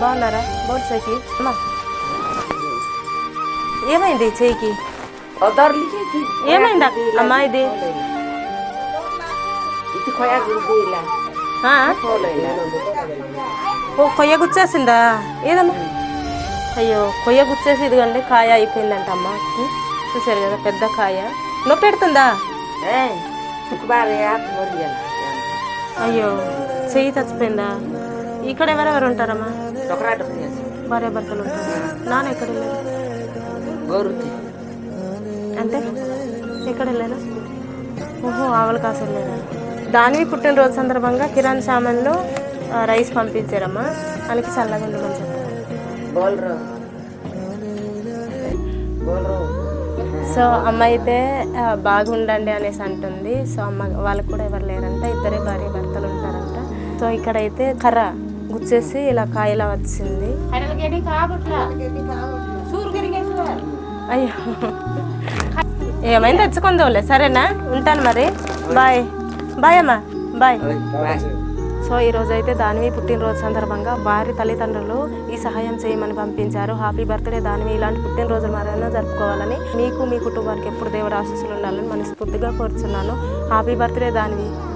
బాగున్నారా? బోట్ చెయ్యి అమ్మా. ఏమైంది చెయ్యికి ఏమైంది? అమ్మా ఇది? ఓ కొయ్య గుచ్చేసిందా? ఏదమ్మా? అయ్యో కొయ్య గుచ్చేసి ఇదిగోండి కాయ అయిపోయిందంట అమ్మకి చూసారు కదా పెద్ద కాయ. నొప్పి పెడుతుందా అయ్యో చెయ్యి చచ్చిపోయిందా? ఇక్కడ ఎవరెవరు ఉంటారమ్మా? భార్య భర్తలు ఉంటారు నాన్న ఎక్కడ వెళ్ళారు గోరుతి అంటే ఎక్కడ వెళ్ళారు ఓహో ఆవల కాసు వెళ్ళారా దానివి పుట్టినరోజు సందర్భంగా కిరాణ్ సామాన్లో రైస్ పంపించారమ్మా వాళ్ళకి చల్లగా ఉండమని చెప్పారు సో అమ్మ అయితే బాగుండండి అనేసి అంటుంది. సో అమ్మ వాళ్ళకు కూడా ఎవరు లేరంట. ఇద్దరే భార్య భర్తలు ఉంటారంట. సో ఇక్కడైతే కర్ర. గుచ్చేసి ఇలా కాయలా వచ్చింది. అయ్యో. ఏమైంది? తెచ్చుకుందాంలే. సరేనా? ఉంటాను మరి. బాయ్. బాయ్ అమ్మా. బాయ్. సో ఈ రోజు అయితే దానివి పుట్టినరోజు సందర్భంగా వారి తల్లిదండ్రులు ఈ సహాయం చేయమని పంపించారు. హ్యాపీ బర్త్డే దానివి. ఇలాంటి పుట్టినరోజులు మరైనా జరుపుకోవాలని మీకు మీ కుటుంబానికి ఎప్పుడు దేవుడు ఆశీస్సులు ఉండాలని మనస్ఫూర్తిగా కోరుచున్నాను. హ్యాపీ బర్త్డే దానివి.